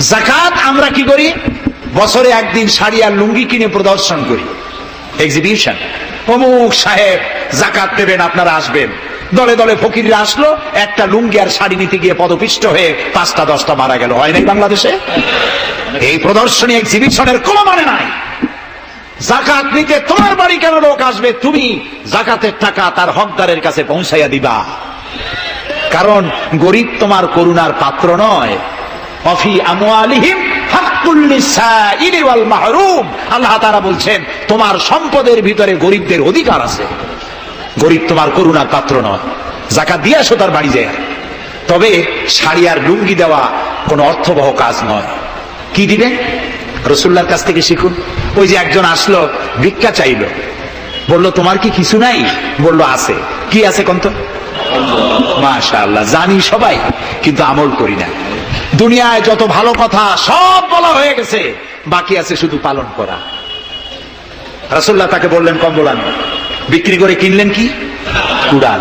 জাকাত আমরা কি করি? বছরে একদিন শাড়ি আর লুঙ্গি কিনে প্রদর্শন করি। এক্সিবিশন অমুক সাহেব জাকাত দেবেন, আপনারা আসবেন। দলে দলে ফকিররা আসলো, একটা লুঙ্গি আর শাড়ি নিতে গিয়ে পদপিষ্ট হয়ে পাঁচটা, দশটা মারা গেল। হয় নাই বাংলাদেশে? এই প্রদর্শনী এক্সিবিশনের কোনো মানে নাই। জাকাত নিতে তোমার বাড়ি কেন লোক আসবে? তুমি জাকাতের টাকা তার হকদারের কাছে পৌঁছাইয়া দিবা। কারণ গরিব তোমার করুণার পাত্র নয়। অফি আল্লাহ তাআলা বলছেন, তোমার সম্পদের ভিতরে গরিবদের অধিকার আছে। গরিব তোমার পাত্র নয়। জাকাত দিয়ে আসো, তার বাড়ি যায়। তবে শাড়ি আর লুঙ্গি দেওয়া কোনো অর্থবহ কাজ নয়। কি দিবে? রসুল্লার কাছ থেকে শিখুন। ওই যে একজন আসলো, ভিক্ষা চাইলো। বলল, তোমার কি কিছু নাই? বলল, আছে। কি আছে কন্ত? মাশা জানি সবাই, কিন্তু আমল করি না। দুনিয়ায় যত ভালো কথা সব বলা হয়ে গেছে, বাকি আছে শুধু পালন করা। রসুল্লাহ তাকে বললেন, কম্বল আনো। বিক্রি করে কিনলেন কি? কুড়াল।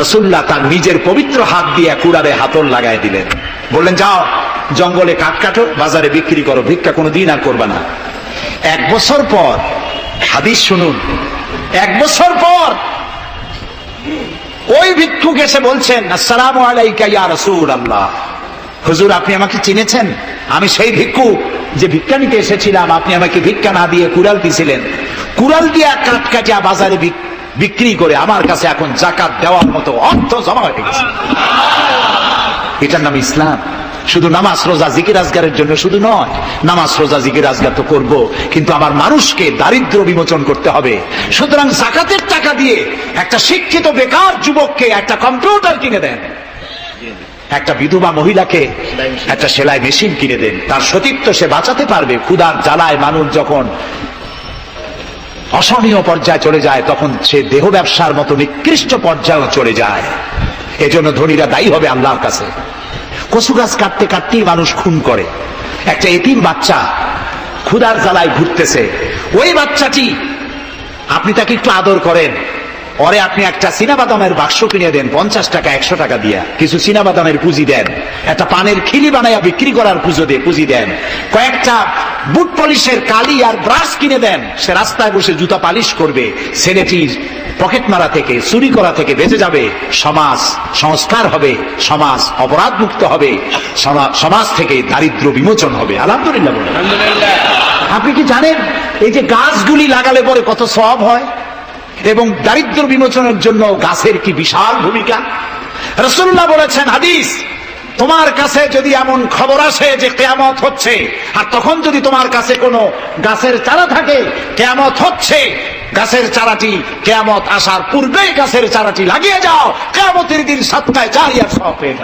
রসুল্লাহ তার নিজের পবিত্র হাত দিয়ে কুড়ালে হাতল লাগাই দিলেন। বললেন, যাও, জঙ্গলে কাঠ কাটো, বাজারে বিক্রি করো, ভিক্ষা কোনো দিন আর করবে না। এক বছর পর, হাদিস শুনুন, এক বছর পর ওই ভিক্ষুক এসে বলছেন, আসসালামু আলাইকা ইয়া রাসূল আল্লাহ হুজুর, আপনি আমাকে চিনেছেন? আমি সেই ভিক্ষু, যে ভিক্ষা নিতে এসেছিলাম, আপনি আমাকে ভিক্ষা না দিয়ে কুড়াল দিয়েছিলেন কুড়াল দিয়ে কাঠ কাটিয়া বাজারে বিক- বিক্রি করে আমার কাছে এখন জাকাত দেওয়ার মতো অর্থ জমা হয়ে গেছে। এটার নাম ইসলাম। শুধু নামাজ, রোজা, জিকির আজগারের জন্য শুধু নয়, নামাজ, রোজা, জিকির আজগার তো করব, কিন্তু আমার মানুষকে দারিদ্র বিমোচন করতে হবে। সুতরাং জাকাতের টাকা দিয়ে একটা শিক্ষিত বেকার যুবককে একটা কম্পিউটার কিনে দেন। একটা বিধবা মহিলাকে একটা সেলাই মেশিন কিনে দেন। তার সতীত্ব সে বাঁচাতে পারবে। ক্ষুদার জ্বালায় মানুষ যখন অসহনীয় পর্যায়ে চলে যায়, তখন সে দেহ ব্যবসার মতো নিকৃষ্ট পর্যায়ে চলে যায়। এজন্য ধনীরা দায়ী হবে আল্লাহর কাছে। কচু গাছ কাটতে কাটতেই মানুষ খুন করে। একটা এতিম বাচ্চা ক্ষুদার জ্বালায় ঘুরতেছে। ওই বাচ্চাটি, আপনি তাকে একটু আদর করেন। পরে আপনি একটা বাদামের বাক্স কিনে দেন পঞ্চাশ টাকা একশো টাকা দিয়া। কিছু বাদামের পুঁজি দেন। একটা পানের খিলি বানাইয়া বিক্রি করার পুজো দিয়ে পুঁজি দেন। কয়েকটা বুট পলিশের কালি আর ব্রাশ কিনে দেন। সে রাস্তায় বসে জুতা পালিশ করবে। ছেলেটির পকেট মারা থেকে চুরি করা থেকে বেঁচে যাবে। সমাজ সংস্কার হবে সমাজ অপরাধ মুক্ত হবে সমা- সমাজ থেকে দারিদ্র বিমোচন হবে। আলহামদুলিল্লাহ। আপনি কি জানেন এই যে গাছগুলি লাগালে পরে কত সব হয়? এবং দারিদ্র বিমোচনের জন্য গাছের কি বিশাল ভূমিকা? রসুল্লাহ বলেছেন, হাদিস, তোমার কাছে যদি এমন খবর আসে যে কেয়ামত হচ্ছে, আর তখন যদি তোমার কাছে কোনো গাছের চারা থাকে, কেয়ামত হচ্ছে, গাছের চারাটি কেয়ামত আসার পূর্বে গাছের চারাটি লাগিয়ে যাও, কেয়ামতের দিন সপ্তাহে চারিয়ার সব পেয়ে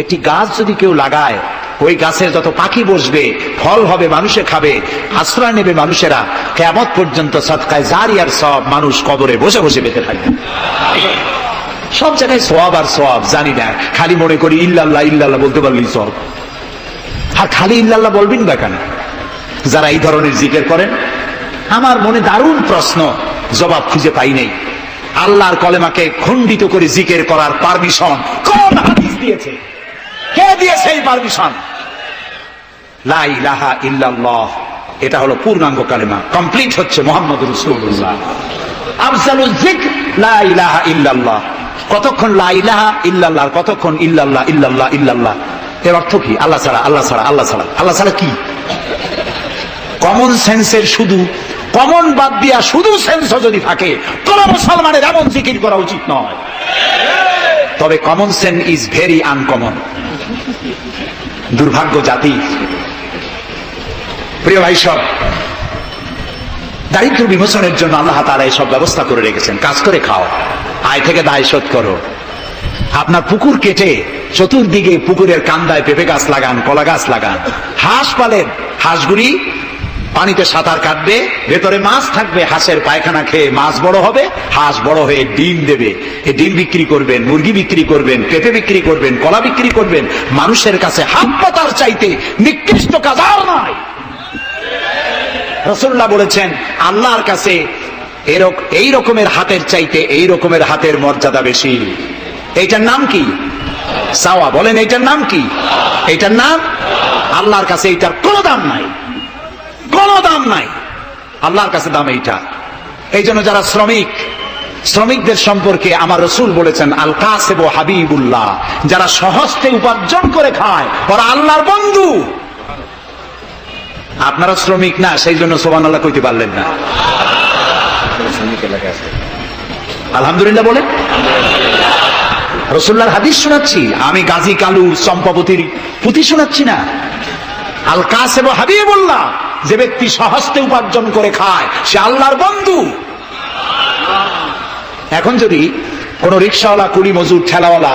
একটি গাছ যদি কেউ লাগায় ওই গাছের যত পাখি বসবে, ফল হবে, মানুষে খাবে, আশ্রয় নেবে মানুষেরা কেমত পর্যন্ত সৎকায় জারিয়ার সব মানুষ কবরে বসে বসে পেতে থাকবে। সব জায়গায় সব আর সব জানি না, খালি মনে করি ইল্লাল্লাহ ইল্লাল্লাহ বলতে পারলি সব। আর খালি ইল্লাল্লাহ বলবেন না কেন? যারা এই ধরনের জিকের করেন, আমার মনে দারুণ প্রশ্ন, জবাব খুঁজে পাই নেই। আল্লাহর কলেমাকে খণ্ডিত করে জিকের করার পারমিশন, কোন হাদিস দিয়েছে? কে দিয়েছে এই পারমিশন? এটা হলো পূর্ণাঙ্গ কালেমা। কমপ্লিট হচ্ছে মোহাম্মদ রসুল্লাহ কতক্ষণ ইল্লাল্লাহ কতক্ষণ ইল্লাল্লাহ ইল্লাল্লাহ ইল্লাল্লাহ? এর অর্থ কি? আল্লাহ ছাড়া আল্লাহ ছাড়া আল্লাহ ছাড়া। আল্লাহ ছাড়া কি? কমন সেন্সের শুধু। কমন বাদ দিয়া শুধু সেন্স যদি থাকে, কোন মুসলমানের এমন জিকির করা উচিত নয়। তবে common sense is very uncommon দুর্ভাগ্য জাতি। প্রিয় ভাই সব দারিদ্র বিমোচনের জন্য আল্লাহ তারা এই সব ব্যবস্থা করে রেখেছেন। কাজ করে খাও। আয় থেকে দায় শোধ করো। আপনার পুকুর কেটে চতুর্দিকে পুকুরের কান্দায় পেঁপে গাছ লাগান, কলা গাছ লাগান। হাঁস পালেন, হাঁসগুলি পানিতে সাঁতার কাটবে, ভেতরে মাছ থাকবে, হাঁসের পায়খানা খেয়ে মাছ বড় হবে, হাঁস বড় হয়ে ডিম দেবে। এই ডিম বিক্রি করবেন, মুরগি বিক্রি করবেন, পেঁপে বিক্রি করবেন, কলা বিক্রি করবেন, মানুষের কাছে হাত পাতার চাইতে নিকৃষ্ট কাজ আর নয় রসুল্লাহ বলেছেন, আল্লাহর কাছে এই রকমের হাতের চাইতে এই রকমের হাতের মর্যাদা বেশি। এইটার নাম কি? সাওয়া। বলেন, এইটার নাম কি? এইটার নাম? আল্লাহর কাছে এইটার কোনো দাম নাই। কোনো দাম নাই। আল্লাহর কাছে দাম এইটা। এই জন্য যারা শ্রমিক, শ্রমিকদের সম্পর্কে আমার রসুল বলেছেন আল কাসেব হাবিবুল্লাহ, যারা সহজতে উপার্জন করে খায়, ওরা আল্লাহর বন্ধু। আপনারা শ্রমিক না, সেই জন্য সোবান আল্লাহ কইতে পারলেন না। আলহামদুলিল্লাহ বলে রসুল্লাহর হাদিস শোনাচ্ছি, আমি গাজী কালু চম্পাবতীর পুঁথি শোনাচ্ছি না। আল কাসেব হাবিবুল্লাহ, যে ব্যক্তি সহস্তে উপার্জন করে খায়, সে আল্লাহর বন্ধু। এখন যদি কোন রিক্সাওয়ালা কুলি মজুর, ঠেলাওয়ালা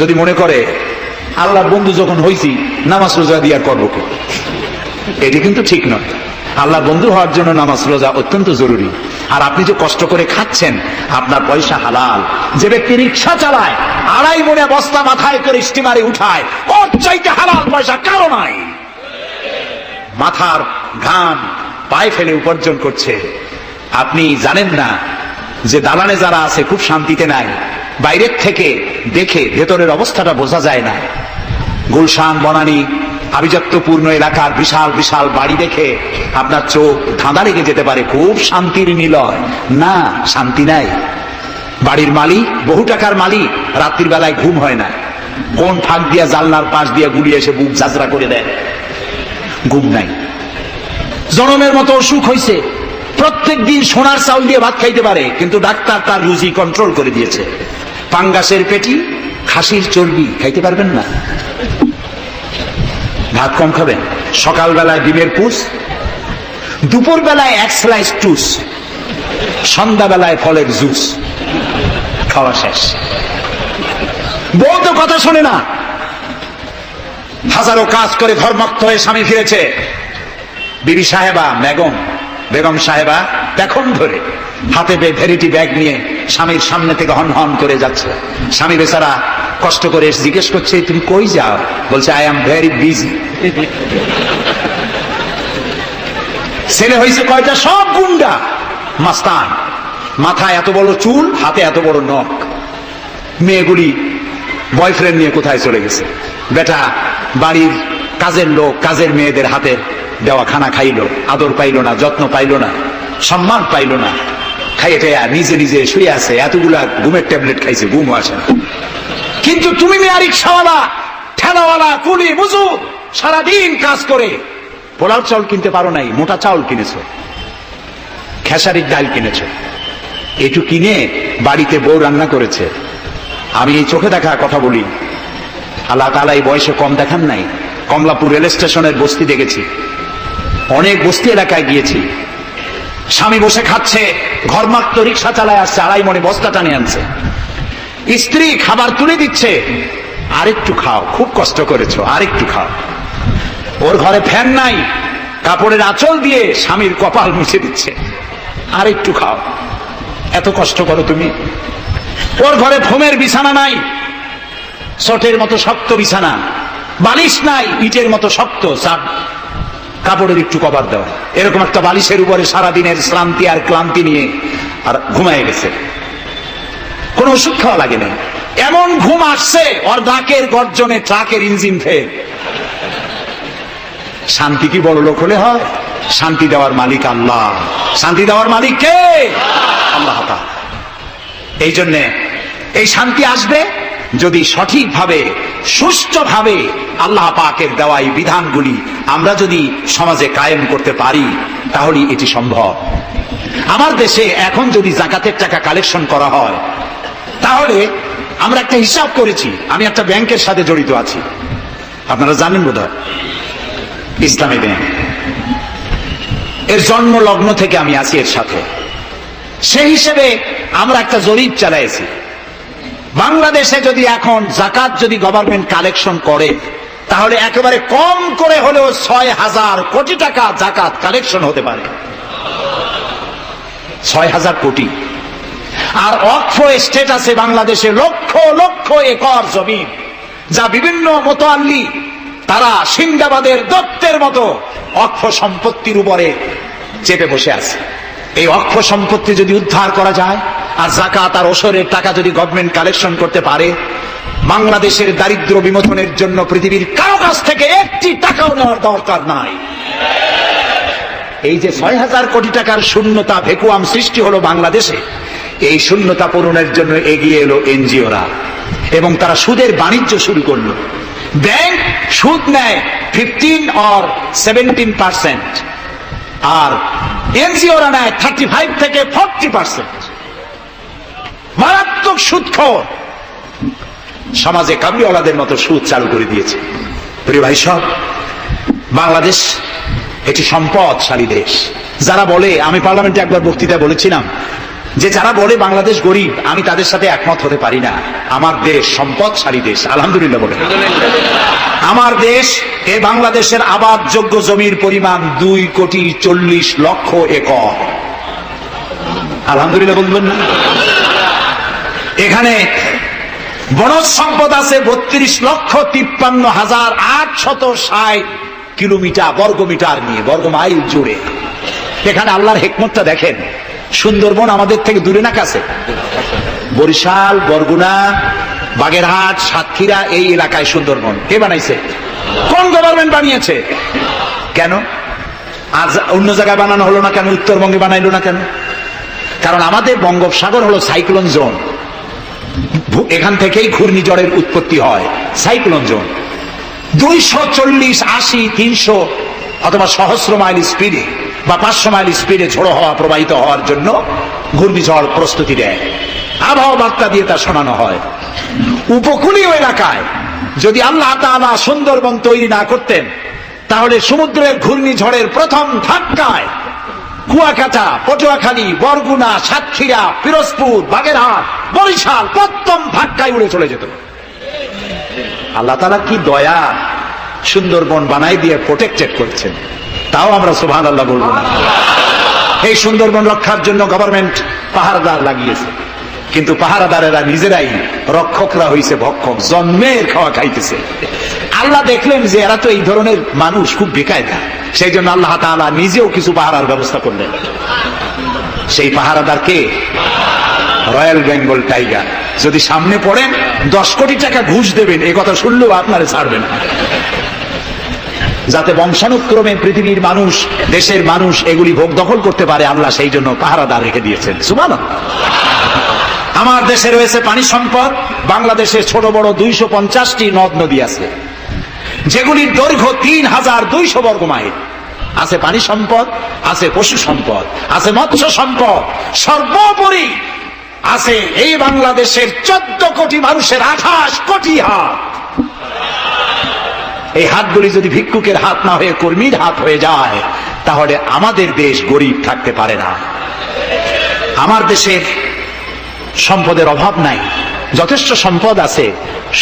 যদি মনে করে, আল্লাহর বন্ধু যখন হইছি, নামাজ রোজা দিয়ে করব কি? এটি কিন্তু ঠিক নয়। আল্লাহ বন্ধু হওয়ার জন্য নামাজ, রোজা অত্যন্ত জরুরি। আর আপনি যে কষ্ট করে খাচ্ছেন, আপনার পয়সা হালাল। যে ব্যক্তি রিক্সা চালায়, আড়াই মনে বস্তা মাথায় করে স্টিমারে উঠায়, ওর চাইতে হালাল পয়সা কারও নাই। মাথার ঘাম পায়ে ফেলে উপার্জন করছে। আপনি জানেন না যে দালানে যারা আছে, খুব শান্তিতে নাই। বাইরের থেকে দেখে ভেতরের অবস্থাটা বোঝা যায় না। গুলশান বনানী আভিজাত্যপূর্ণ এলাকার বিশাল বিশাল বাড়ি দেখে আপনার চোখ ধাঁধা লেগে যেতে পারে। খুব শান্তির নিলয়। না, শান্তি নাই। বাড়ির মালিক, বহু টাকার মালিক, রাত্রির বেলায় ঘুম হয় না। কোন ফাঁক দিয়া জানলার পাশ দিয়ে গুলিয়ে এসে বুক যাত্রা করে দেয়। ঘুম নাই। জনমের মতো অসুখ হয়েছে প্রত্যেক দিন সোনার চাউল দিয়ে ভাত খাইতে পারে, কিন্তু ডাক্তার তার রুজি কন্ট্রোল করে দিয়েছে। পাঙ্গাসের পেটি, খাসির চর্বি, খাইতে পারবেন না। ভাত কম খাবেন সকালবেলায় ডিমের পুষ দুপুর বেলায় এক স্লাইস টুস সন্ধ্যাবেলায় ফলের জুস খাওয়া শেষ। বউ তো কথা শোনে না। হাজারো কাজ করে ঘরমক্ত হয়ে স্বামী ফিরেছে। বিবি সাহেবা, বেগম বেগম সাহেবা এখন ধরে হাতে ভেরিটি ব্যাগ নিয়ে স্বামীর সামনে থেকে হন হন করে যাচ্ছে। স্বামী বেচারা কষ্ট করে জিজ্ঞেস করছে, তুমি কই যাও? বলছে আই এম ভেরি বিজি ছেলে হয়েছে কয়টা? সব গুন্ডা। মাস্তান। মাথায় এত বড় চুল, হাতে এত বড় নখ। মেয়েগুলি বয়ফ্রেন্ড নিয়ে কোথায় চলে গেছে? বেটা বাড়ির কাজের লোক, কাজের মেয়েদের হাতে দেওয়া খানা খাইলো, আদর পাইলো না, যত্ন পাইলো না, সম্মান পাইলো না। খাইয়ে টাইয়া নিজে নিজে শুয়ে আছে, এতগুলা ঘুমের ট্যাবলেট খাইছে ঘুম আসে না। কিন্তু তুমি মেয়া রিক্সাওয়ালা ঠেলাওয়ালা, কুলি, বুঝু, সারাদিন কাজ করে। পোলাও চাউল কিনতে পারো নাই, মোটা চাউল কিনেছো। খেসারির ডাল কিনেছো। এটু কিনে বাড়িতে বউ রান্না করেছে। আমি এই চোখে দেখা কথা বলি। আল্লাহ তালা এই বয়সে কম দেখান নাই। কমলাপুর রেল স্টেশনের বস্তি দেখেছি। অনেক বস্তি এলাকায় গিয়েছি। স্বামী বসে খাচ্ছে ঘরমাক্ত রিক্সা চালায় আসছে, আড়াই মনে বস্তা টানে আনছে। স্ত্রী খাবার তুলে দিচ্ছে। আরেকটু খাও, খুব কষ্ট করেছ, আরেকটু খাও। ওর ঘরে ফ্যান নাই, কাপড়ের আঁচল দিয়ে স্বামীর কপাল মুছে দিচ্ছে। আরেকটু খাও। এত কষ্ট করো তুমি। ওর ঘরে ফোমের বিছানা নাই চটের মতো শক্ত বিছানা, বালিশ নাই, ইটের মতো শক্ত চাপ কাপড়ের একটু কভার দেওয়া এরকম একটা বালিশের উপরে সারাদিনের শ্রান্তি আর ক্লান্তি নিয়ে আর ঘুমায় গেছে। কোনো ওষুধ খাওয়া লাগে না এমন ঘুম আসছে, ওর ডাকের গর্জনে ট্রাকের ইঞ্জিন ফেল। শান্তি কি বড় লোক হলে হয়? শান্তি দেওয়ার মালিক আল্লাহ। শান্তি দেওয়ার মালিক কে? আল্লাহ এই জন্যে এই শান্তি আসবে যদি সঠিকভাবে, সুষ্ঠুভাবে আল্লাহ পাকের দেওয়া এই বিধানগুলি আমরা যদি সমাজে কায়েম করতে পারি, তাহলেই এটি সম্ভব। আমার দেশে এখন যদি জাকাতের টাকা কালেকশন করা হয় তাহলে আমরা একটা হিসাব করেছি, আমি একটা ব্যাংকের সাথে জড়িত আছি। আপনারা জানেন বোধ ইসলামী ব্যাংক। এর জন্ম লগ্ন থেকে আমি আছি এর সাথে। সেই হিসেবে আমরা একটা জরিপ চালাইছি। বাংলাদেশে যদি এখন জাকাত যদি গভর্নমেন্ট কালেকশন করে, তাহলে একেবারে কম করে হলেও ছয় হাজার কোটি টাকা জাকাত কালেকশন হতে পারে। ছয় হাজার কোটি। আর অক্ষ স্টেট আছে বাংলাদেশে, লক্ষ লক্ষ একর জমিন, যা বিভিন্ন মোতাল্লি তারা সিন্দাবাদের দত্তের মতো অক্ষ সম্পত্তির উপরে চেপে বসে আছে। এই অক্ষ সম্পত্তি যদি উদ্ধার করা যায়, আর জাকাত আর ওসরের টাকা যদি গভর্নমেন্ট কালেকশন করতে পারে, বাংলাদেশের দারিদ্র বিমোচনের জন্য পৃথিবীর কারও কাছ থেকে একটি টাকাও নেওয়ার দরকার নাই। এই যে ছয় হাজার কোটি টাকার শূন্যতা, ভেকুয়াম সৃষ্টি হলো বাংলাদেশে এই শূন্যতা পূরণের জন্য এগিয়ে এলো এনজিওরা। এবং তারা সুদের বাণিজ্য শুরু করল। ব্যাংক সুদ নেয় ফিফটিন অর সেভেন্টিন পার্সেন্ট আর এনজিওরা নেয় থার্টি ফাইভ থেকে ফর্টি পার্সেন্ট মারাত্মক সুদখোর। সমাজে কাবলিওয়ালাদের মতো সুদ চালু করে দিয়েছে। প্রিয় ভাই সব, বাংলাদেশ এটি সম্পদশালী দেশ। যারা বলে, আমি পার্লামেন্টে একবার বক্তৃতা বলেছিলাম যে যারা বলে বাংলাদেশ গরিব আমি তাদের সাথে একমত হতে পারি না। আমার দেশ সম্পদশালী দেশ আলহামদুলিল্লাহ বলে। আমার দেশ এ বাংলাদেশের আবাদযোগ্য জমির পরিমাণ দুই কোটি চল্লিশ লক্ষ একর। আলহামদুলিল্লাহ বলবেন না? এখানে বনজ সম্পদ আছে বত্রিশ লক্ষ তিপ্পান্ন হাজার আটশত ষাট কিলোমিটার বর্গমিটার নিয়ে বর্গ মাইল জুড়ে। এখানে আল্লাহর হেকমতটা দেখেন। সুন্দরবন আমাদের থেকে দূরে না কাছে? বরিশাল, বরগুনা, বাগেরহাট, সাতক্ষীরা, এই এলাকায় সুন্দরবন। কে বানাইছে? কোন গভর্নমেন্ট বানিয়েছে? কেন? আজ অন্য জায়গায় বানানো হলো না কেন? উত্তরবঙ্গে বানাইলো না কেন? কারণ আমাদের বঙ্গোপসাগর হলো সাইক্লোন জোন। এখান থেকেই ঘূর্ণিঝড়ের উৎপত্তি হয়, সাইক্লোন জোন। দুইশো চল্লিশ, আশি, তিনশো অথবা সহস্র মাইল স্পিডে বা পাঁচশো মাইল স্পিডে ঝোড়ো হওয়া প্রবাহিত হওয়ার জন্য ঘূর্ণিঝড় প্রস্তুতি দেয়। আবহাওয়া বার্তা দিয়ে তা শোনানো হয়। উপকূলীয় এলাকায় যদি আল্লাহ তাআলা সুন্দরবন তৈরি না করতেন, তাহলে সমুদ্রের ঘূর্ণিঝড়ের প্রথম ধাক্কায় কুয়াকাটা, পটুয়াখালী, বরগুনা, সাতক্ষীরা, পিরোজপুর, বাগেরহাট, বরিশাল প্রথম ধাক্কায় উড়ে চলে যেত। আল্লাহ তালা কি দয়া সুন্দরবন বানাই দিয়ে প্রোটেক্টেড করছেন? তাও আমরা সুভান আল্লাহ বলব না। এই সুন্দরবন রক্ষার জন্য গভর্নমেন্ট পাহারাদার লাগিয়েছে। কিন্তু পাহারাদারেরা নিজেরাই রক্ষকরা হইছে ভক্ষক জন্মের খাওয়া খাইতেছে। আল্লাহ দেখলেন যে এরা তো এই ধরনের মানুষ খুব বেকায়দা। সেই জন্য আল্লাহ তাআলা নিজেও কিছু পাহারার ব্যবস্থা করলেন। সেই পাহারাদার কে? Royal Bengal tiger. যদি সামনে পড়েন, দশ কোটি টাকা ঘুষ দেবেন, এ কথা শুনলেও আপনারা ছাড়বেন যাতে বংশানুক্রমে পৃথিবীর মানুষ, দেশের মানুষ এগুলি ভোগ দখল করতে পারে, আল্লাহ সেই জন্য পাহারাদার রেখে দিয়েছেন। সুমান আমার দেশে রয়েছে পানি সম্পদ, বাংলাদেশে ছোট বড় দুইশো পঞ্চাশটি নদ নদী আছে। যেগুলির দৈর্ঘ্য তিন হাজার দুইশো বর্গ মাইল। আছে পানি সম্পদ, আছে পশু সম্পদ, আছে মৎস্য সম্পদ। সর্বোপরি আছে এই বাংলাদেশের চোদ্দ কোটি মানুষের আঠাশ কোটি হাত। এই হাতগুলি যদি ভিক্ষুকের হাত না হয়ে কর্মীর হাত হয়ে যায়, তাহলে আমাদের দেশ গরিব থাকতে পারে না। আমার দেশের সম্পদের অভাব নাই, যথেষ্ট সম্পদ আছে,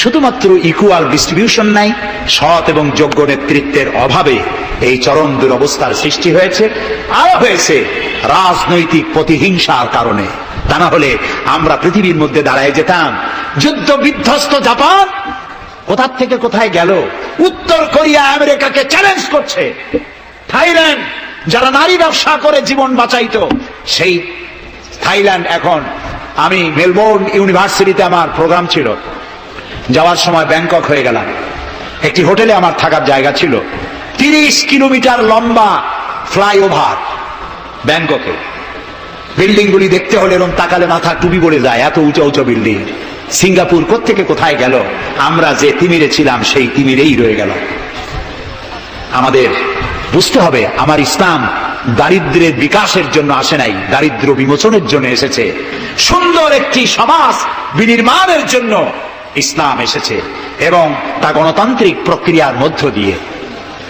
শুধুমাত্র ইকুয়াল ডিস্ট্রিবিউশন নাই, সৎ এবং যোগ্য নেতৃত্বের অভাবে এই চরম দুরবস্থার সৃষ্টি হয়েছে, আরও হয়েছে রাজনৈতিক প্রতিহিংসার কারণে। তা না হলে আমরা পৃথিবীর মধ্যে দাঁড়ায় যেতাম যুদ্ধ বিধ্বস্ত জাপান কোথার থেকে কোথায় গেল? উত্তর কোরিয়া আমেরিকাকে চ্যালেঞ্জ করছে। থাইল্যান্ড, যারা নারী ব্যবসা করে জীবন বাঁচাইত, সেই থাইল্যান্ড এখন, আমি মেলবোর্ন ইউনিভার্সিটিতে আমার প্রোগ্রাম ছিল। যাওয়ার সময় ব্যাংকক হয়ে গেলাম। একটি হোটেলে আমার থাকার জায়গা ছিল। তিরিশ কিলোমিটার লম্বা ফ্লাইওভার ব্যাংককে। বিল্ডিং গুলি দেখতে হলে এরকম তাকালে মাথা টুপি পড়ে যায়, এত উঁচা উঁচু বিল্ডিং। সিঙ্গাপুর কোত্থেকে কোথায় গেল? আমরা যে তিমিরে ছিলাম, সেই তিমিরেই রয়ে গেল। আমাদের বুঝতে হবে, আমার ইসলাম দারিদ্রের বিকাশের জন্য আসে নাই, দারিদ্র বিমোচনের জন্য এসেছে। সুন্দর একটি সমাজ বিনির্মাণের জন্য ইসলাম এসেছে এবং তা গণতান্ত্রিক প্রক্রিয়ার মধ্য দিয়ে।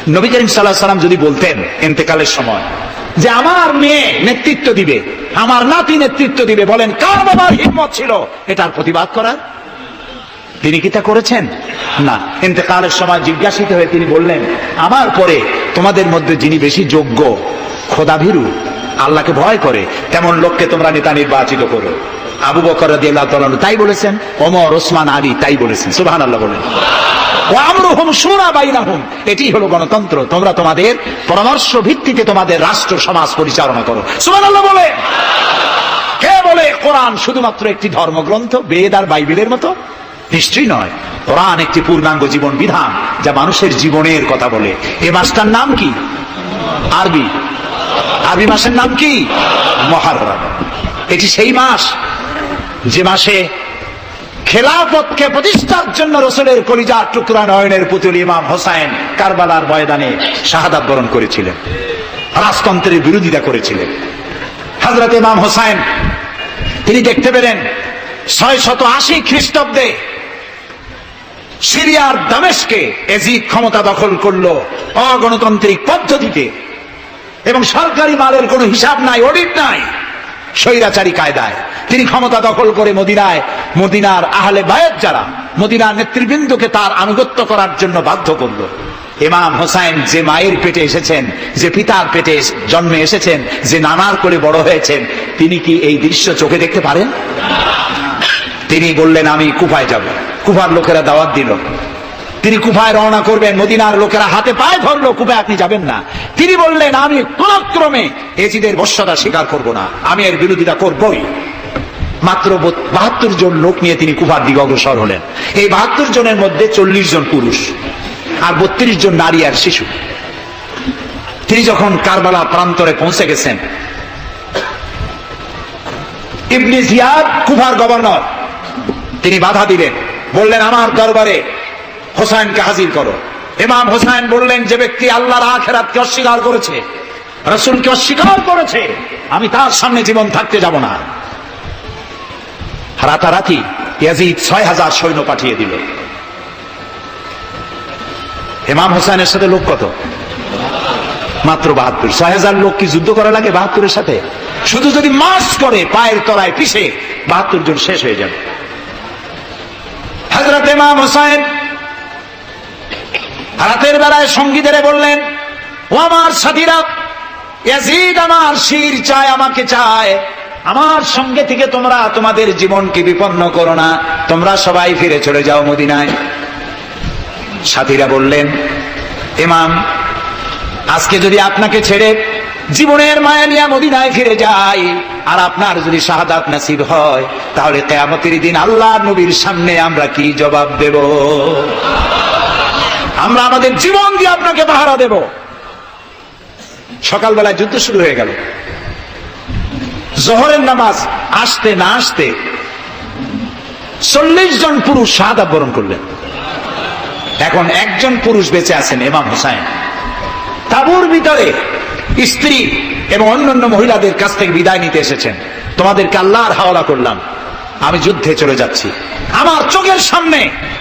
নবী করিম সাল্লাহ সাল্লাম যদি বলতেন এতেকালের সময় যে আমার মেয়ে নেতৃত্ব দিবে আমার নাতি নেতৃত্ব দিবে, বলেন, কার বাবার হিম্মত ছিল? এটার প্রতিবাদ করার? তিনি কি তা করেছেন? না কিন্তু ইন্তেকালের সময় জিজ্ঞাসিত হয়ে তিনি বললেন, আমার পরে তোমাদের মধ্যে যিনি বেশি যোগ্য, খোদাভীরু, আল্লাহকে ভয় করে, তেমন লোককে তোমরা নেতা নির্বাচিত করো। আবু বকর তাআলা আনহু তাই বলেছেন, ওমর, ওসমান, আলী তাই বলেছেন বলেন। আমরুহুম শুরা বাইনাহুম, এটি হলো গণতন্ত্র, তোমরা তোমাদের পরামর্শ ভিত্তিতে তোমাদের রাষ্ট্র, সমাজ পরিচালনা করো। বলে। কে বলে? কোরআন শুধুমাত্র একটি ধর্মগ্রন্থ, বেদ আর বাইবেলের মতো? নিশ্চয়ই নয়। কোরআন একটি পূর্ণাঙ্গ জীবন বিধান, যা মানুষের জীবনের কথা বলে। এ মাসটার নাম কি? আরবি। আরবি মাসের নাম কি? মহারম। এটি সেই মাস যে মাসে খেলাফতকে প্রতিষ্ঠার জন্য রসুলের কলিজার টুকরা নয়নের পুতুল ইমাম হোসাইন কারবালার ময়দানে শাহাদাত বরণ করেছিলেন, রাজতন্ত্রের বিরোধিতা করেছিলেন। হজরত ইমাম হোসাইন, তিনি দেখতে পেলেন ছয় শত আশি খ্রিস্টাব্দে সিরিয়ার দামেশকে এজিদ ক্ষমতা দখল করল অগণতান্ত্রিক পদ্ধতিতে এবং সরকারি মালের কোনো হিসাব নাই, অডিট নাই। স্বৈরাচারী কায়দায়। তিনি ক্ষমতা দখল করে মদিনায়, মদিনার আহলে বায়েত যারা, মদিনার নেতৃবৃন্দকে তার আনুগত্য করার জন্য বাধ্য করল। ইমাম হোসাইন যে মায়ের পেটে এসেছেন, যে পিতার পেটে জন্মে এসেছেন, যে নানার করে বড় হয়েছেন, তিনি কি এই দৃশ্য চোখে দেখতে পারেন? তিনি বললেন, আমি কুফায় যাব। কুফার লোকেরা দাওয়াত দিল। তিনি কুফায় রওনা করবেন, মদিনার লোকেরা হাতে পায়ে ধরলো কুফায় আপনি যাবেন না। তিনি বললেন, আমি কোন ক্রমে এজিদের বর্ষতা স্বীকার করব না, আমি এর বিরোধিতা করবই। মাত্র বাহাত্তর জন লোক নিয়ে তিনি কুফার দিকে অগ্রসর হলেন। এই বাহাত্তর জনের মধ্যে চল্লিশ জন পুরুষ আর বত্রিশ জন নারী আর শিশু। তিনি যখন কারবালা প্রান্তরে পৌঁছে গেছেন, ইবনে জিয়াদ কুফার গভর্নর, তিনি বাধা দিলেন, বললেন, আমার দরবারে হোসাইনকে হাজির করো। ইমাম হোসাইন বললেন, যে ব্যক্তি আল্লাহর আখেরাতকে অস্বীকার করেছে, রসুলকে অস্বীকার করেছে, আমি তার সামনে জীবন থাকতে যাব না। রাতারাতি ইয়াজিদ ছয় হাজার সৈন্য পাঠিয়ে দিল। ইমাম হোসেনের সাথে লোক কত? মাত্র বাহাত্তর। ছয় হাজার লোক কি যুদ্ধ করা লাগে বাহাত্তরের সাথে? শুধু যদি মাস করে, পায়ের তলায় পিষে, বাহাত্তর জন শেষ হয়ে যাবে। হজরত ইমাম হোসেন রাতের বেলায় সঙ্গীদের বললেন, ও আমার সাথীরা, ইয়াজিদ আমার শির চায়, আমাকে চায়। আমার সঙ্গে থেকে তোমরা তোমাদের জীবনকে বিপন্ন করো না। তোমরা সবাই ফিরে চলে যাও মদিনায়। সাথীরা বললেন, ইমাম, আজকে যদি আপনাকে ছেড়ে জীবনের মায়া নিয়ে মদিনায় ফিরে যাই, আর আপনার যদি শাহাদাত নাসিব হয়, তাহলে কেয়ামতের দিন আল্লাহ নবীর সামনে আমরা কি জবাব দেব? আমরা আমাদের জীবন দিয়ে আপনাকে পাহারা দেব। সকালবেলায় যুদ্ধ শুরু হয়ে গেল। জহরের নামাজ আসতে না আসতে চল্লিশ জন পুরুষ শাহাদাত বরণ করলেন। এখন একজন পুরুষ বেঁচে আছেন এমাম হোসাইন। তাবুর ভিতরে স্ত্রী এবং অন্যান্য মহিলাদের কাছ থেকে বিদায় নিতে এসেছেন। তোমাদেরকে আল্লাহর হাওলা করলাম। আমি যুদ্ধে চলে যাচ্ছি। আমার চোখের সামনে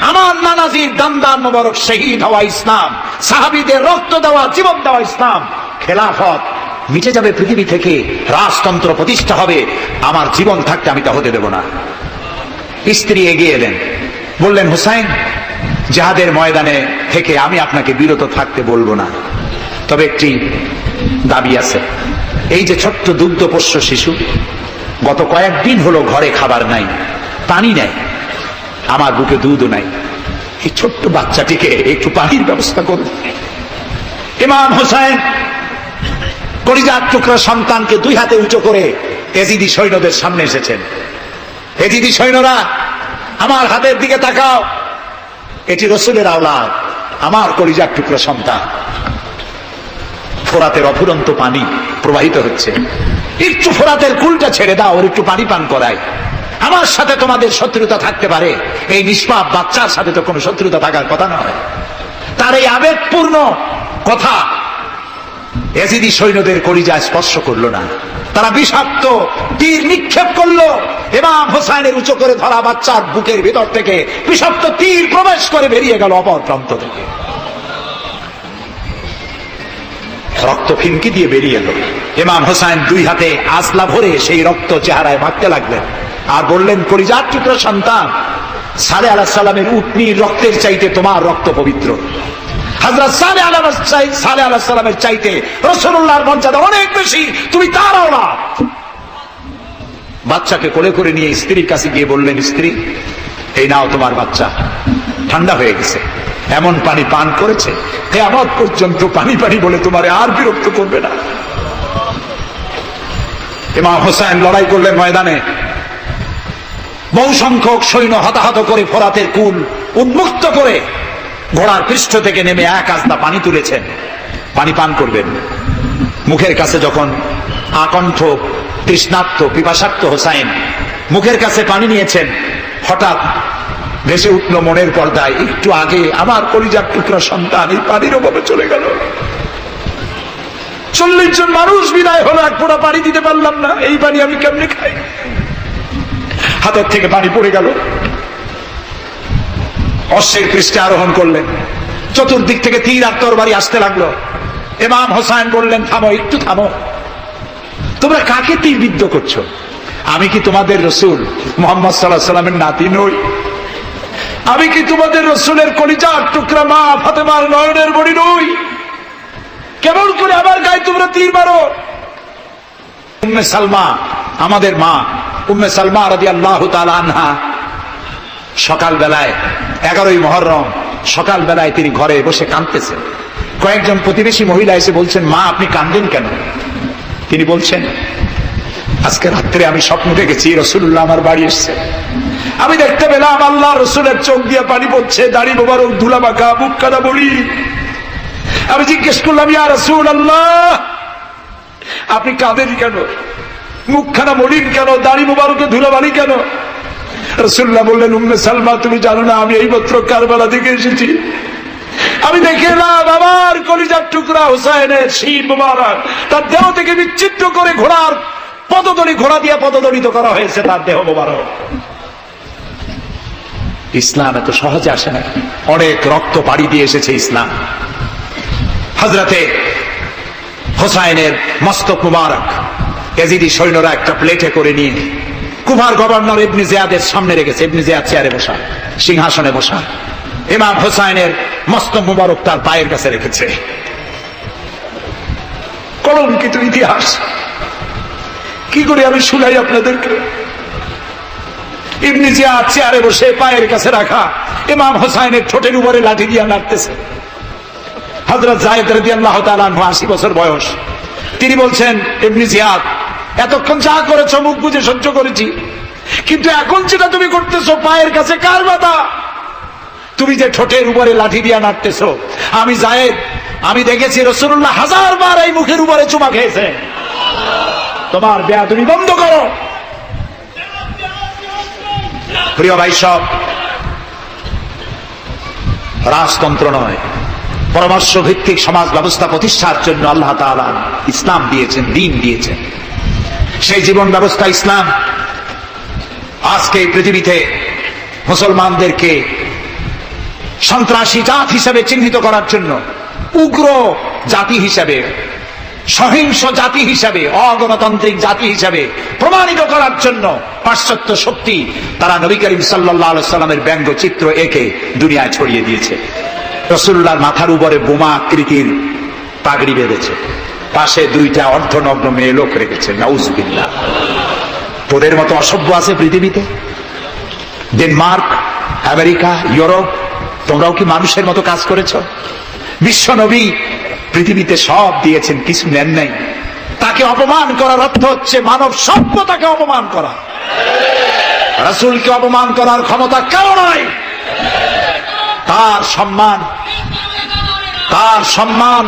আমার নানাজির দান্দার মোবারক শহীদ হওয়া ইসলাম, সাহাবিদের রক্ত দেওয়া, জীবন দেওয়া ইসলাম। খেলাফত মিটে যাবে পৃথিবী থেকে, রাজতন্ত্র প্রতিষ্ঠা হবে। আমার জীবন থাকতে আমি তা হতে দেব না। স্ত্রী এগিয়ে এলেন। বললেন, হুসাইন যাহাদের ময়দানে থেকে আমি আপনাকে বিরত থাকতে বলব না। তবে একটি দাবি আছে। এই যে ছোট্ট দুগ্ধ পোষ্য শিশু, গত কয়েকদিন হলো ঘরে খাবার নাই, পানি নাই। আমার বুকে দুধও নাই। এই ছোট্ট বাচ্চাটিকে একটু পানির ব্যবস্থা করুন। ইমাম হোসেন, কলিজার টুকরা সন্তানকে দুই হাতে উঁচু করে এজিদি সৈন্যদের সামনে এসেছেন। এজিদি সৈন্যরা, আমার হাতের দিকে তাকাও। এটি রসুলের আওলাদ, আমার কলিজার টুকরা সন্তান। ফোরাতের অফুরন্ত পানি প্রবাহিত হচ্ছে। একটু ফোরাতের কুলটা ছেড়ে দাও, ওর একটু পানি পান করায়। আমার সাথে তোমাদের শত্রুতা থাকতে পারে। এই নিষ্পাপ বাচ্চার সাথে তো কোনো শত্রুতা থাকার কথা নয়। তার এই আবেগপূর্ণ কথা এজিদি সৈন্যদের কলিজায় স্পর্শ করল না। তারা বিষাক্ত, তীর নিক্ষেপ করল। ইমাম হোসাইনের উঁচু করে ধরা বাচ্চার বুকের ভিতর থেকে বিষাক্ত তীর প্রবেশ করে বেরিয়ে গেল অপর প্রান্ত থেকে। রক্ত ফিনকি দিয়ে বেরিয়ে এলো। ইমাম হোসাইন দুই হাতে আসলা ভরে সেই রক্ত চেহারায় মাখতে লাগলেন। আর বললেন, কলিজার টুকরো সন্তান, সালে আলাহ সাল্লামের উটনির রক্তের চাইতে তোমার রক্ত পবিত্র। হাজরত সালে আলাহ সালে আলাহ সাল্লামের চাইতে রসুল্লাহর মর্যাদা অনেক বেশি। তুমি তার ওলাদ বাচ্চাকে কোলে করে নিয়ে স্ত্রীর কাছে গিয়ে বললেন, স্ত্রী, এই নাও তোমার বাচ্চা। ঠান্ডা হয়ে গেছে। এমন পানি পান করেছে, কেয়ামত পর্যন্ত পানি পানি বলে তোমারে আর বিরক্ত করবে না। ইমাম হোসাইন লড়াই করলেন ময়দানে। বহু সংখ্যক সৈন্য হতাহত করে ফোরাতের কুল উন্মুক্ত করে ঘোড়ার পৃষ্ঠ থেকে নেমে এক আস্তা পানি তুলেছেন। পানি পান করবেন। মুখের কাছে যখন আকণ্ঠ তৃষ্ণার্থ পিপাসার্থ হোসাইন মুখের কাছে পানি নিয়েছেন, হঠাৎ ভেসে উঠল মনের পর্দায়, একটু আগে আমার কলিজার টুকরা সন্তান এই পানির অভাবে চলে গেল। চল্লিশ জন মানুষ বিদায় হলো এক ফোঁটা পানি দিতে পারলাম না। এই পানি আমি কেমনে খাই? হাতের থেকে পানি পড়ে গেল। অশ্বের পৃষ্ঠে আরোহণ করলেন। চতুর্দিক থেকে তীর আর তরবারি আসতে লাগল। ইমাম হোসাইন বললেন, থামো, একটু থামো। তোমরা কাকে তীর বিদ্ধ করছ? আমি কি তোমাদের রসুল? মোহাম্মদ সাল্লাহ সাল্লামের নাতি নই। আমি কি তোমাদের রসুলের কলিজার টুকরা মা ফাতেমার নয়নের বড়ি নই? কেমন করে আমার গায়ে তোমরা তীর মারো? সালমা, আমাদের মা উম্মে সালমা রাদি আল্লাহ আনহা সকাল বেলায় এগারোই মহরম সকাল বেলায় তিনি ঘরে বসে কাঁদতেছেন। কয়েকজন প্রতিবেশী মহিলা এসে বলছেন, মা, আপনি কান্দেন কেন? তিনি বলছেন, আজকে রাত্রে আমি স্বপ্ন দেখেছি রসুল্লাহ আমার বাড়ি এসছে। আমি দেখতে পেলাম আল্লাহ রসুলের চোখ দিয়ে পানি পড়ছে, দাড়ি মোবারক ধুলা মাখা মুখ কাদা, বলি। আমি জিজ্ঞেস করলাম, ইয়া রসুল আল্লাহ আপনি কাঁদেন কেন? মুখখানা মলিন কেন? দাড়ি মোবারকে ধুলাবালি কেন? রসুল্লাহ বললেন, উম্মে সালমা, তুমি জানো না, আমি এই মাত্র কারবালা থেকে এসেছি। আমি দেখে এলাম, আমার কলিজার টুকরা হুসাইনের শীত মোবারক। তার দেহ থেকে বিচ্ছিন্ন করে ঘোড়ার পদদড়ি ঘোড়া দিয়ে পদদড়িত করা হয়েছে তার দেহ মোবারক। ইসলাম এত সহজে আসে না। অনেক রক্ত পাড়ি দিয়ে এসেছে ইসলাম। হজরতে হোসাইনের মস্তক মুবারক। এজিদি সৈন্যরা একটা প্লেটে করে নিয়ে কুমার গভর্নর ইবনি জিয়াদের সামনে রেখেছে। ইবনি জিয়াদ চেয়ারে বসা, সিংহাসনে বসা। ইমাম হোসাইনের মস্তক মুবারক তার পায়ের কাছে রেখেছে। কলঙ্কিত ইতিহাস। কি করে আমি শুনাই আপনাদেরকে? ইবনি জিয়াদ চেয়ারে বসে পায়ের কাছে রাখা ইমাম হোসাইনের ঠোঁটের উপরে লাঠি দিয়ে নাড়তেছে। হজরত জাহেদ রদি আল্লাহ আশি বছর বয়স। তিনি বলছেন এমনি জিয়াদ এতক্ষণ যা করেছ, মুখ বুঝে সহ্য করেছি। কিন্তু এখন যেটা তুমি করতেছো, পায়ের কাছে কার বাধা তুমি যে ঠোঁটের উপরে লাঠি দিয়া নাড়তেছ, আমি জায়েদ, আমি দেখেছি রসুল্লাহ হাজার বার এই মুখের উপরে চুমা খেয়েছে। তোমার বেয়া তুমি বন্ধ করো। প্রিয় ভাই সব, রাজতন্ত্র নয় পরামর্শ ভিত্তিক সমাজ ব্যবস্থা প্রতিষ্ঠার জন্য আল্লাহ তাআলা ইসলাম দিয়েছেন, দিন দিয়েছেন। সেই জীবন ব্যবস্থা ইসলাম। আজকে পৃথিবীতে মুসলমানদেরকে সন্ত্রাসী জাত হিসেবে চিহ্নিত করার জন্য, উগ্র জাতি হিসেবে, সহিংস জাতি হিসাবে, অগণতান্ত্রিক জাতি হিসাবে প্রমাণিত করার জন্য পাশ্চাত্য শক্তি তারা নবী করিম সাল্লাহ সাল্লামের ব্যঙ্গ চিত্র একে দুনিয়ায় ছড়িয়ে দিয়েছে। রসুল্লার মাথার উপরে বোমা আকৃতির পাগড়ি বেঁধেছে। পাশে দুইটা অর্ধনগ্ন মেয়ে লোক রেখেছে নাউজবিল্লা তোদের মতো অসভ্য আছে পৃথিবীতে? ডেনমার্ক, আমেরিকা, ইউরোপ, তোমরাও কি মানুষের মতো কাজ করেছ? বিশ্ব নবী পৃথিবীতে সব দিয়েছেন, কিছু নেন নাই। তাকে অপমান করার অর্থ হচ্ছে মানব সভ্যতাকে অপমান করা। রাসূলকে অপমান করার ক্ষমতা কেউ নয় তার সম্মান তার সম্মান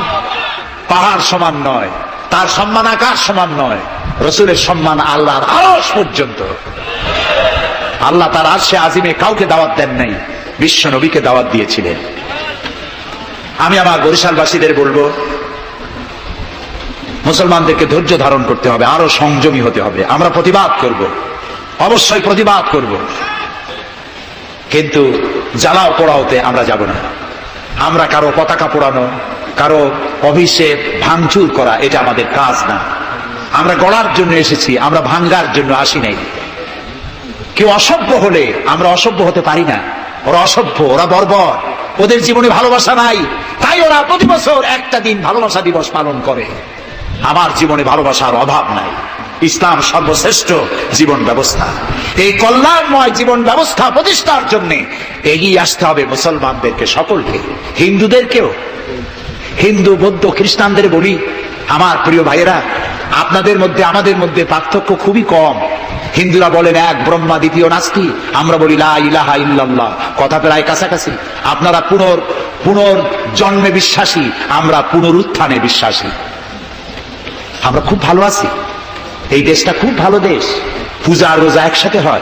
পাহাড় সমান নয়, তার সম্মান আকাশ সমান নয়, রসুলের সম্মান আল্লাহর আরস পর্যন্ত। আল্লাহ তার আশে আজিমে কাউকে দাওয়াত দেন নাই, বিশ্ব নবীকে দাওয়াত দিয়েছিলেন। আমি আমার বরিশালবাসীদের বলব, মুসলমানদেরকে ধৈর্য ধারণ করতে হবে, আরও সংযমী হতে হবে। আমরা প্রতিবাদ করব, অবশ্যই প্রতিবাদ করব। কিন্তু জ্বালাও পোড়াওতে আমরা যাব না। আমরা কারও পতাকা পোড়ানো কারও অভিষেক, ভাঙচুর করা, এটা আমাদের কাজ না। আমরা গড়ার জন্য এসেছি, আমরা ভাঙ্গার জন্য আসি নাই। কেউ অসভ্য হলে আমরা অসভ্য হতে পারি না। ওরা অসভ্য, ওরা বর্বর। ওদের জীবনে ভালোবাসা নাই। তাই ওরা প্রতি বছর একটা দিন ভালোবাসা দিবস পালন করে। আমার জীবনে ভালোবাসার অভাব নাই। ইসলাম সর্বশ্রেষ্ঠ জীবন ব্যবস্থা। এই কল্যাণময় জীবন ব্যবস্থা প্রতিষ্ঠার জন্য এগিয়ে আসতে হবে মুসলমানদেরকে, সকলকে, হিন্দুদেরকেও। হিন্দু, বৌদ্ধ, খ্রিস্টানদের বলি, আমার প্রিয় ভাইয়েরা, আপনাদের মধ্যে, আমাদের মধ্যে পার্থক্য খুবই কম। হিন্দুরা বলেন এক, ব্রহ্মা দ্বিতীয় নাস্তি, আমরা বলি লা ইলাহা ইল্লাল্লাহ। কথা প্রায় কাছাকাছি। আপনারা পুনর পুনর জন্মে বিশ্বাসী, আমরা পুনরুত্থানে বিশ্বাসী। আমরা খুব ভালো আছি। এই দেশটা খুব ভালো দেশ। পূজা রোজা একসাথে হয়।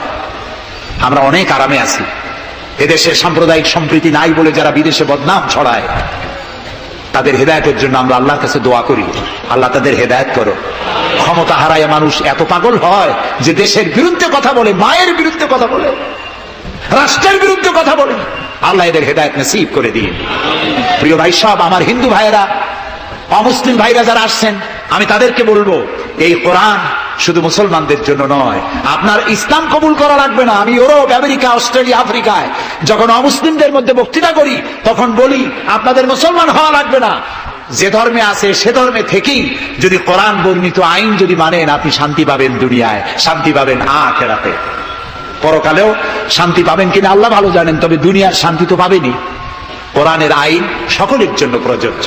আমরা অনেক আরামে আছি। এদেশে সাম্প্রদায়িক সম্প্রীতি নাই বলে যারা বিদেশে বদনাম ছড়ায় তাদের হেদায়তের জন্য আমরা আল্লাহর কাছে দোয়া করি। আল্লাহ তাদের হেদায়ত করো। ক্ষমতা হারায় মানুষ এত পাগল হয় যে দেশের বিরুদ্ধে কথা বলে, মায়ের বিরুদ্ধে কথা বলে, রাষ্ট্রের বিরুদ্ধে কথা বলে। আল্লাহ এদের হেদায়ত নসিব করে দিন। প্রিয় ভাই সব আমার হিন্দু ভাইয়েরা, অমুসলিম ভাইরা যারা আসছেন, আমি তাদেরকে বলব, এই কোরআন শুধু মুসলমানদের জন্য নয়, আপনার ইসলাম কবুল করা লাগবে না। আমি ইউরোপ, আমেরিকা, অস্ট্রেলিয়া, আফ্রিকায় যখন অমুসলিমদের মধ্যে বক্তৃতা করি, তখন বলি, আপনাদের মুসলমান হওয়া লাগবে না। যে ধর্মে আছে, সে ধর্মে থেকেই যদি কোরআন বর্ণিত আইন যদি মানেন, আপনি শান্তি পাবেন দুনিয়ায়, শান্তি পাবেন আখেরাতে। পরকালেও শান্তি পাবেন কিনা আল্লাহ ভালো জানেন, তবে দুনিয়ার শান্তি তো পাবেনি কোরআনের আইন সকলের জন্য প্রযোজ্য।